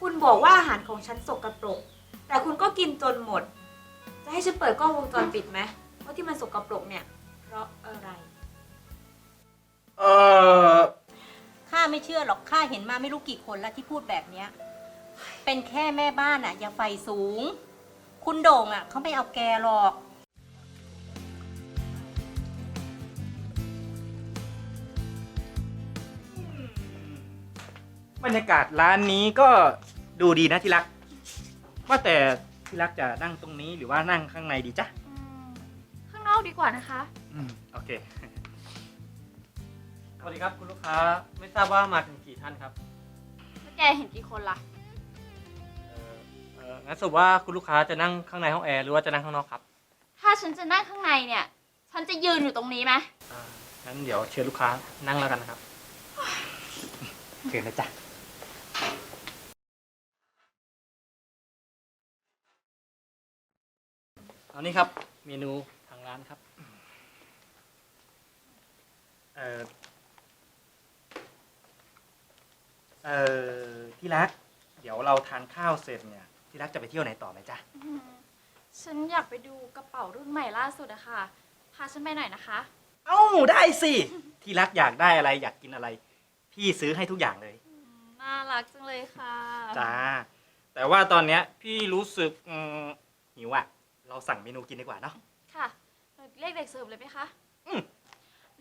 คุณบอกว่าอาหารของฉันสกรปรก แต่คุณก็กินจนหมด จะให้ฉันเปิดกล้องวงจรปิดไหมว่าที่มันสกรปรกเนี่ย เพราะอะไร เออข้าไม่เชื่อหรอกข้าเห็นมาไม่รู้กี่คนแล้วที่พูดแบบเนี้ย เป็นแค่แม่บ้านอะอย่าไฟสูง คุณโด่งอะเขาไม่เอาแกหรอก บรรยากาศร้านนี้ก็ ดูดีนะที่รัก ว่าแต่ที่รักจะนั่งตรงนี้หรือว่านั่งข้างในดีจ๊ะข้างนอกดีกว่านะคะ อืมโอเคสวัสดีครับคุณลูกค้าไม่ทราบว่ามากันกี่ท่านครับแล้วแกเห็นกี่คนล่ะ เออเอองั้นสรุปว่าคุณลูกค้าจะนั่งข้างในห้องแอร์หรือว่าจะนั่งข้างนอกครับถ้าฉันจะนั่งข้างในเนี่ย ฉันจะยืนอยู่ตรงนี้ไหม อ่างั้นเดี๋ยวเชิญลูกค้านั่งแล้วกันนะครับ เชิญนะจ๊ะ อานี่ครับเมนูทางร้านครับเออเออที่รัก เดี๋ยวเราทานข้าวเสร็จเนี่ย ที่รักจะไปเที่ยวไหนต่อไหมจ๊ะ อืมฉันอยากไปดูกระเป๋ารุ่นใหม่ล่าสุดอะค่ะ พาฉันไปหน่อยนะคะ เอ้าได้สิ ที่รักอยากได้อะไรอยากกินอะไร พี่ซื้อให้ทุกอย่างเลยอืมน่ารักจังเลยค่ะ จ้า แต่ว่าตอนเนี้ยพี่รู้สึกอืมหิวอะ เราสั่งเมนูกินดีกว่าเนาะ ค่ะ เรียกเด็กเสิร์ฟเลยไหมคะอืม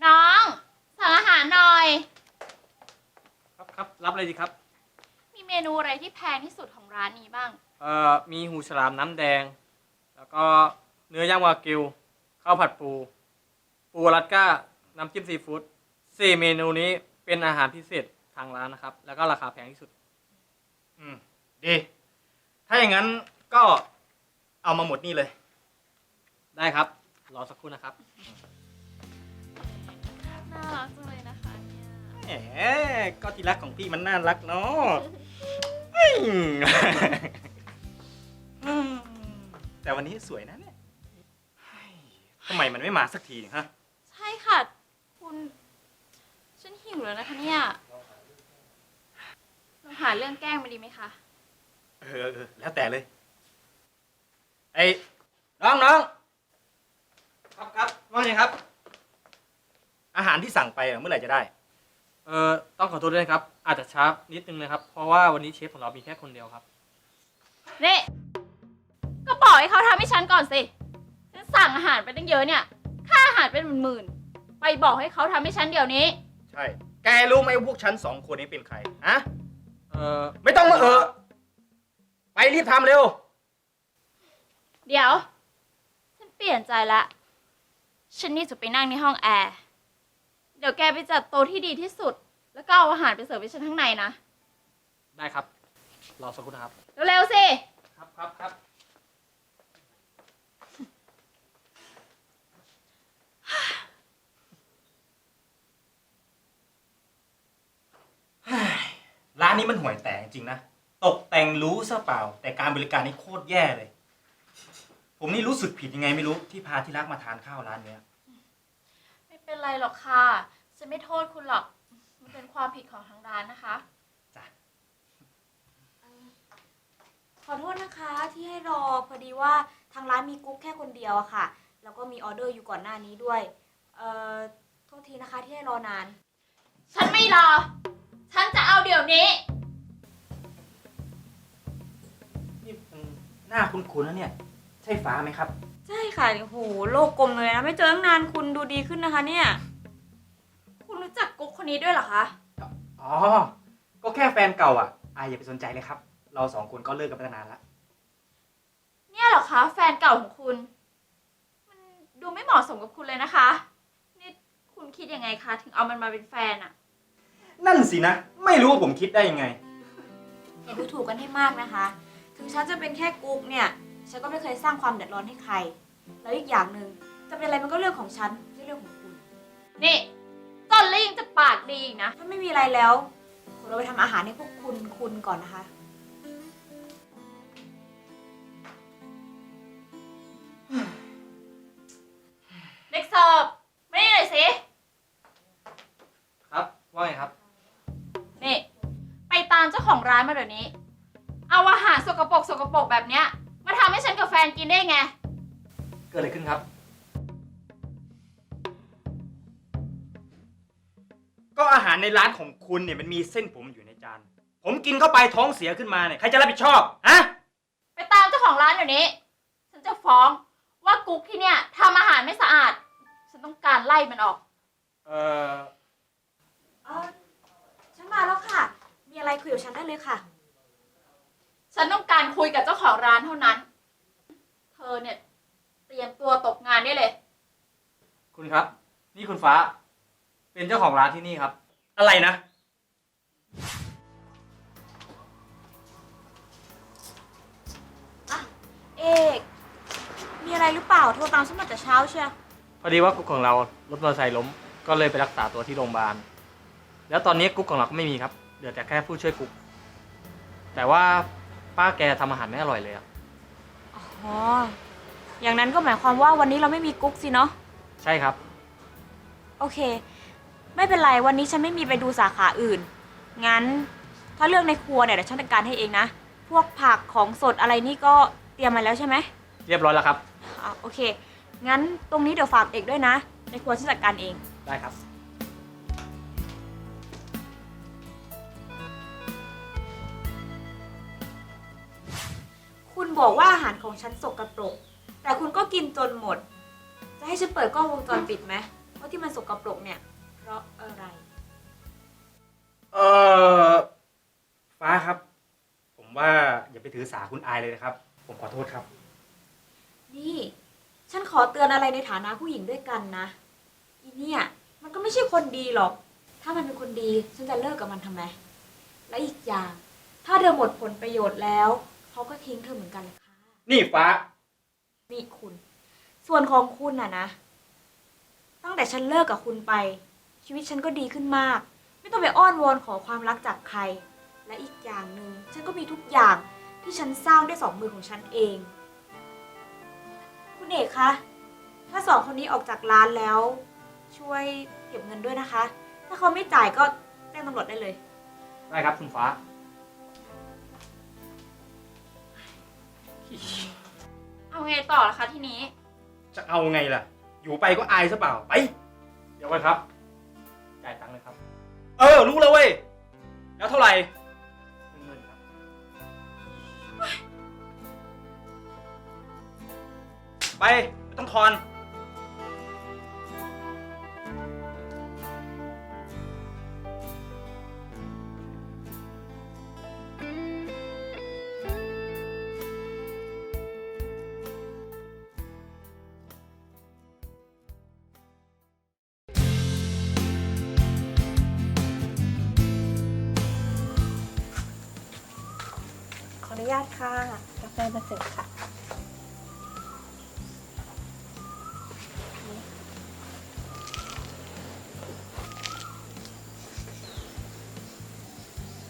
น้อง สั่งอาหารหน่อย ครับครับรับเลยดีครับ มีเมนูอะไรที่แพงที่สุดของร้านนี้บ้าง เอ่อ มีหูฉลามน้ำแดง แล้วก็เนื้อย่างวากิว ข้าวผัดปู ปูอลาสก้า น้ำจิ้มซีฟู้ดสี่เมนูนี้เป็นอาหารพิเศษทางร้านนะครับ แล้วก็ราคาแพงที่สุด อืม ดี ถ้าอย่างนั้นก็ เอามาหมดนี่เลย ได้ครับ รอสักครู่นะครับ น่ารักจังเลยนะคะเนี่ยแหมก็ที่รักของพี่มันน่ารักเนาะอืมอืมแต่วันนี้สวยนะเนี่ยเฮ้ยทำไมมันไม่มาสักทีฮะ ใช่ค่ะ คุณ ฉันหิวแล้วนะคะเนี่ยลองหาเรื่องแกล้งมาดีไหมคะ เออเออแล้วแต่เลย ไอ้น้องน้องครับครับว่าไงครับ อาหารที่สั่งไปอะเมื่อไหร่จะได้ เอ่อต้องขอโทษด้วยนะครับ อาจจะช้านิดนึงนะครับ เพราะว่าวันนี้เชฟของเรามีแค่คนเดียวครับ นี่ก็บอกให้เขาทำให้ฉันก่อนสิฉันสั่งอาหารไปตั้งเยอะเนี่ย ค่าอาหารเป็นหมื่นๆไปบอกให้เขาทำให้ฉันเดี๋ยวนี้ ใช่ แกรู้ไหมว่าพวกฉันสองคนนี้เป็นใครฮะเอ่อ ไม่ต้องมาเออไปรีบทำเร็ว เดี๋ยว ฉันเปลี่ยนใจละ ฉันนี่จะไปนั่งในห้องแอร์ เดี๋ยวแกไปจัดโต๊ะที่ดีที่สุด แล้วก็เอาอาหารไปเสิร์ฟให้ฉันข้างในนะ ได้ครับ รอสักครู่นะครับ เร็วๆสิ ครับครับครับร้านนี้มันห่วยแตกจริงๆนะ ตกแต่งรู้ซะเปล่า แต่การบริการนี่โคตรแย่เลย ผมนี่รู้สึกผิดยังไงไม่รู้ที่พาที่รักมาทานข้าวร้านเนี้ย ไม่เป็นไรหรอกค่ะฉันไม่โทษคุณหรอก มันเป็นความผิดของทางร้านนะคะจ้ะขอโทษนะคะที่ให้รอพอดีว่าทางร้านมีกุ๊กแค่คนเดียวอะค่ะ แล้วก็มีออเดอร์อยู่ก่อนหน้านี้ด้วยเอ่อโทษทีนะคะที่ให้รอนาน ฉันไม่รอ ฉันจะเอาเดี๋ยวนี้ นี่มันหน้าคุ้นๆนะเนี่ยใช่ฟ้าไหมครับ ใช่ค่ะโอ้โหโลกกลมเลยนะ ไม่เจอตั้งนานคุณดูดีขึ้นนะคะเนี่ย คุณรู้จักกุ๊กคนนี้ด้วยเหรอคะ อ๋อ ก็แค่แฟนเก่าอะอายอย่าไปสนใจเลยครับ เราสองคนก็เลิกกันไปตั้งนานแล้วเนี่ยเหรอคะแฟนเก่าของคุณ มันดูไม่เหมาะสมกับคุณเลยนะคะ นี่คุณคิดยังไงคะ ถึงเอามันมาเป็นแฟนอะนั่นสินะ ไม่รู้ว่าผมคิดได้ยังไง อย่าดูถูกกันให้มากนะคะ ถึงฉันจะเป็นแค่กุ๊กเนี่ย ฉันก็ไม่เคยสร้างความเดือดร้อนให้ใคร แล้วอีกอย่างหนึ่งจะเป็นอะไรมันก็เรื่องของฉันไม่ใช่เรื่องของคุณ นี่จนแล้วยังจะปากดีอีกนะ ถ้าไม่มีอะไรแล้วขอเราไปทำอาหารให้พวกคุณคุณก่อนนะคะ เด็กเสิร์ฟไม่ได้เลยสิ ครับ ว่าไงครับ นี่ ไปตามเจ้าของร้านมาเดี๋ยวนี้ เอาอาหารสกปรกสกปรกแบบเนี้ย มาทำให้ฉันกับแฟนกินได้ไง เกิดอะไรขึ้นครับ ก็อาหารในร้านของคุณเนี่ยมันมีเส้นผมอยู่ในจาน ผมกินเข้าไปท้องเสียขึ้นมาเนี่ยใครจะรับผิดชอบฮะไปตามเจ้าของร้านเดี๋ยวนี้ ฉันจะฟ้องว่ากุ๊กที่เนี่ยทำอาหารไม่สะอาด ฉันต้องการไล่มันออก เออเออฉันมาแล้วค่ะ มีอะไรคุยกับฉันได้เลยค่ะ ฉันต้องการคุยกับเจ้าของร้านเท่านั้น เธอเนี่ย เตรียมตัวตกงานได้เลย คุณครับ นี่คุณฟ้า เป็นเจ้าของร้านที่นี่ครับ อะไรนะ เอก มีอะไรหรือเปล่า โทรตามฉันมาแต่เช้าเชียวพอดีว่ากุ๊กของเรารถมอเตอร์ไซค์ล้ม ก็เลยไปรักษาตัวที่โรงพยาบาล แล้วตอนนี้กุ๊กของเราก็ไม่มีครับ เหลือแต่แค่ผู้ช่วยกุ๊ก แต่ว่า ป้าแกทำอาหารไม่อร่อยเลยอะอ๋อ อย่างนั้นก็หมายความว่าวันนี้เราไม่มีกุ๊กสิเนาะ ใช่ครับ โอเค ไม่เป็นไรวันนี้ฉันไม่มีไปดูสาขาอื่น งั้นถ้าเรื่องในครัวเนี่ยเดี๋ยวฉันจัดการให้เองนะ พวกผักของสดอะไรนี่ก็เตรียมมาแล้วใช่ไหมเรียบร้อยแล้วครับ อะโอเค งั้นตรงนี้เดี๋ยวฝากเอกด้วยนะ ในครัวฉันจัดการเอง ได้ครับ คุณบอกว่าอาหารของฉันสกปรก แต่คุณก็กินจนหมด จะให้ฉันเปิดกล้องวงจรปิดไหมว่าที่มันสกปรกเนี่ย เพราะอะไร เออฟ้าครับ ผมว่าอย่าไปถือสาคุณอายเลยนะครับ ผมขอโทษครับ นี่ ฉันขอเตือนอะไรในฐานะผู้หญิงด้วยกันนะ อีเนี่ย มันก็ไม่ใช่คนดีหรอก ถ้ามันเป็นคนดี ฉันจะเลิกกับมันทำไม และอีกอย่าง ถ้าเธอหมดผลประโยชน์แล้ว เขาก็ทิ้งเธอเหมือนกันเลยค่ะ นี่ฟ้า นี่คุณ ส่วนของคุณน่ะนะ ตั้งแต่ฉันเลิกกับคุณไป ชีวิตฉันก็ดีขึ้นมาก ไม่ต้องไปอ้อนวอนขอความรักจากใคร และอีกอย่างหนึ่งฉันก็มีทุกอย่างที่ฉันสร้างด้วยสองมือของฉันเอง คุณเอกคะ ถ้าสองคนนี้ออกจากร้านแล้ว ช่วยเก็บเงินด้วยนะคะ ถ้าเขาไม่จ่ายก็แจ้งตำรวจได้เลย ได้ครับคุณฟ้า เอาไงต่อล่ะคะทีนี้ จะเอาไงล่ะ อยู่ไปก็อายซะเปล่า ไป เดี๋ยวก่อนครับ จ่ายตังค์เลยครับเออ รู้แล้วเว้ย แล้วเท่าไหร่ หนึ่งหมื่นครับไปไม่ต้องทอนาตค่ะ กาแฟมาเสิร์ฟค่ะ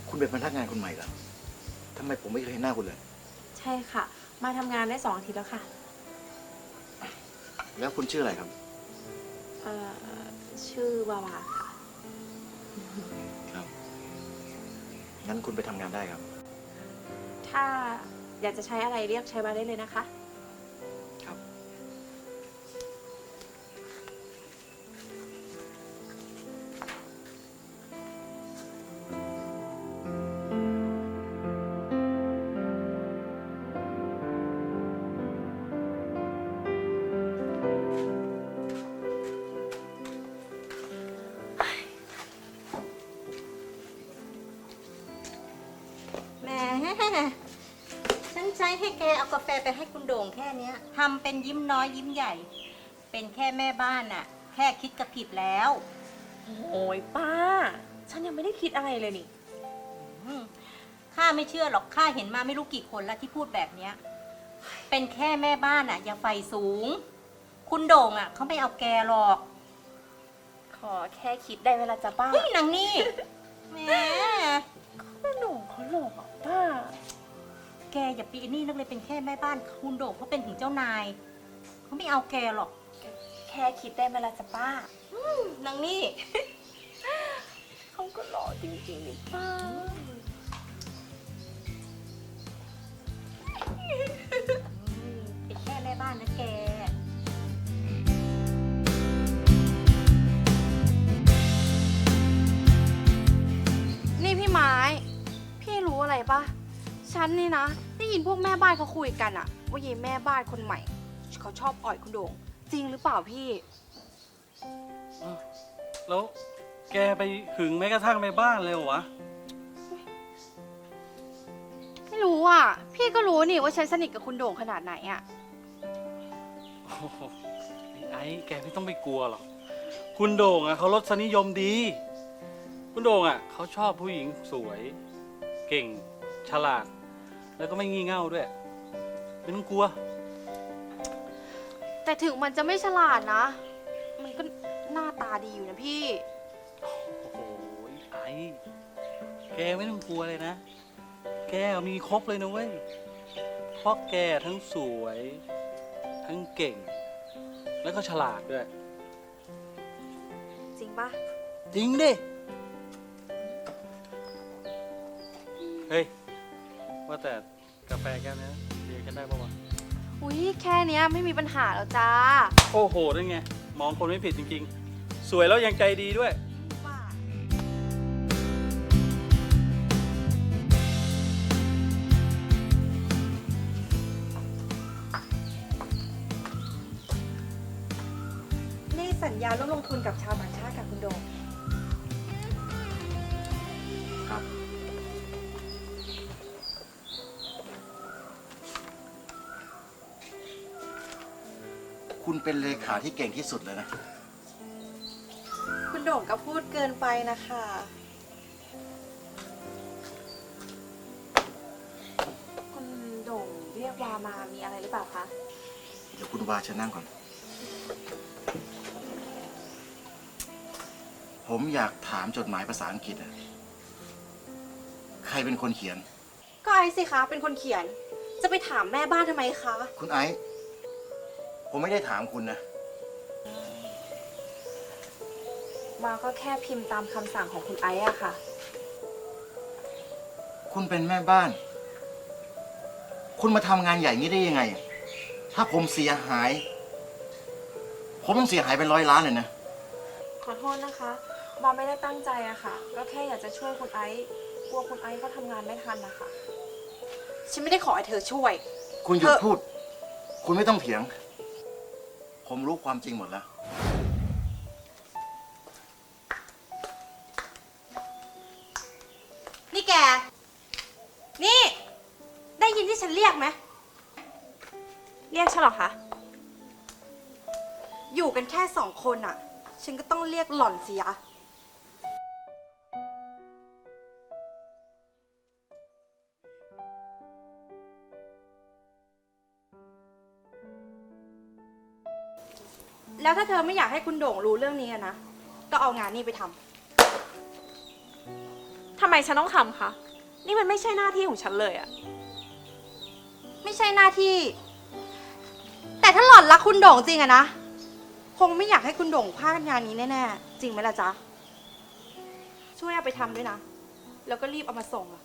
คุณเป็นพนักงานคนใหม่เหรอทำไมผมไม่เคยเห็นหน้าคุณเลย ใช่ค่ะ มาทำงานได้สองอาทิตย์แล้วค่ะ แล้วคุณชื่ออะไรครับ เอ่อ ชื่อวาวาค่ะ ครับ งั้นคุณไปทำงานได้ครับ ถ้าอยากจะใช้อะไรเรียกใช้มาได้เลยนะคะ เอากาแฟไปให้คุณโด่งแค่เนี้ยทำเป็นยิ้มน้อยยิ้มใหญ่ เป็นแค่แม่บ้านน่ะแค่คิดก็ผิดแล้วโอ้ยป้า ฉันยังไม่ได้คิดอะไรเลยนี่ อืมข้าไม่เชื่อหรอกข้าเห็นมาไม่รู้กี่คนแล้วที่พูดแบบเนี้ย เป็นแค่แม่บ้านอะอย่าไฟสูง คุณโด่งอะเขาไม่เอาแกหรอกขอแค่คิดได้เวลาจะป้าเฮ้ยนางนี่แหมก็หนูเขาหลอกอะป้า แกอย่าปีนี่นักเลยเป็นแค่แม่บ้านคุณโดกเขาเป็นถึงเจ้านายเขาไม่เอาแกหรอก แค่คิดแต้มาละจ้ะป้านางนี่ เขาก็หล่อจริงๆนี่ป้าแค่แม่บ้านนะแก นี่พี่ไม้ พี่รู้อะไรปะ ฉันนี่นะ ได้ยินพวกแม่บ้านเขาคุยกันอะว่ายีแม่บ้านคนใหม่ เขาชอบอ่อยคุณโด่งจริงหรือเปล่าพี่แล้วแกไปหึงแม้กระทั่งแม่บ้านเลยเหรอวะ ไม่รู้อะพี่ก็รู้นี่ว่าฉันสนิทกับคุณโด่งขนาดไหนอะโอ้โหไอ้แกไม่ต้องไปกลัวหรอก คุณโด่งอะเขารสนิยมดี คุณโด่งอะเขาชอบผู้หญิงสวย เก่ง ฉลาด แล้วก็ไม่งี่เง่าด้วย ไม่ต้องกลัว แต่ถึงมันจะไม่ฉลาดนะ มันก็หน้าตาดีอยู่นะพี่ โอ้โหไอ้แกไม่ต้องกลัวเลยนะ แกมีครบเลยนะเว้ยเพราะแกทั้งสวย ทั้งเก่ง แล้วก็ฉลาดด้วย จริงปะจริงดิ เฮ้ย ว่าแต่กาแฟแก้วนี้เรียกกันได้ปะวะ อุ้ยแค่เนี้ยไม่มีปัญหาแล้วจ้าโอ้โหนั่นไง มองคนไม่ผิดจริงๆ สวยแล้วยังใจดีด้วย ว่านี่สัญญาร่วมลงทุนกับชาวต่างชาติกับคุณโดม คุณเป็นเลขาที่เก่งที่สุดเลยนะ คุณโด่งก็พูดเกินไปนะคะ คุณโด่งเรียกวามามีอะไรหรือเปล่าคะ เดี๋ยวคุณวาเชิญนั่งก่อน ผมอยากถามจดหมายภาษาอังกฤษอะใครเป็นคนเขียน ก็ไอซ์สิคะเป็นคนเขียน จะไปถามแม่บ้านทำไมคะ คุณไอซ์ ผมไม่ได้ถามคุณนะวาก็แค่พิมพ์ตามคำสั่งของคุณไอซ์อะค่ะ คุณเป็นแม่บ้าน คุณมาทำงานใหญ่อย่างนี้ได้ยังไง ถ้าผมเสียหาย ผมต้องเสียหายเป็นร้อยล้านเลยนะ ขอโทษนะคะวาไม่ได้ตั้งใจอะค่ะ ก็แค่อยากจะช่วยคุณไอซ์กลัวคุณไอซ์เขาทำงานไม่ทันนะคะ ฉันไม่ได้ขอให้เธอช่วย คุณหยุดเธอ พูด คุณไม่ต้องเถียง ผมรู้ความจริงหมดแล้ว นี่แก นี่ ได้ยินที่ฉันเรียกไหม เรียกฉันเหรอคะ อยู่กันแค่สองคนอะฉันก็ต้องเรียกหล่อนสิยะ แล้วถ้าเธอไม่อยากให้คุณโด่งรู้เรื่องนี้อะนะ ก็เอางานนี้ไปทำ ทำไมฉันต้องทำคะ นี่มันไม่ใช่หน้าที่ของฉันเลยอะไม่ใช่หน้าที่ แต่ถ้าหล่อนรักคุณโด่งจริงอะนะ คงไม่อยากให้คุณโด่งพลาดงานนี้แน่ๆ จริงไหมล่ะจ๊ะ ช่วยเอาไปทำด้วยนะ แล้วก็รีบเอามาส่งอะ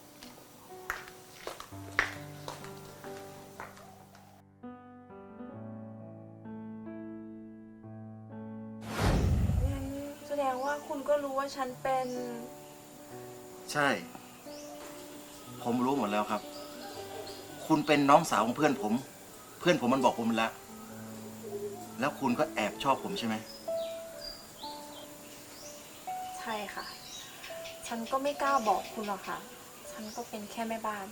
คุณก็รู้ว่าฉันเป็น ใช่ ผมรู้หมดแล้วครับ คุณเป็นน้องสาวของเพื่อนผม เพื่อนผมมันบอกผมแล้ว แล้วคุณก็แอบชอบผมใช่ไหม ใช่ค่ะ ฉันก็ไม่กล้าบอกคุณหรอกค่ะ ฉันก็เป็นแค่แม่บ้าน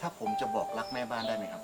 ถ้าผมจะบอกรักแม่บ้านได้ไหมครับ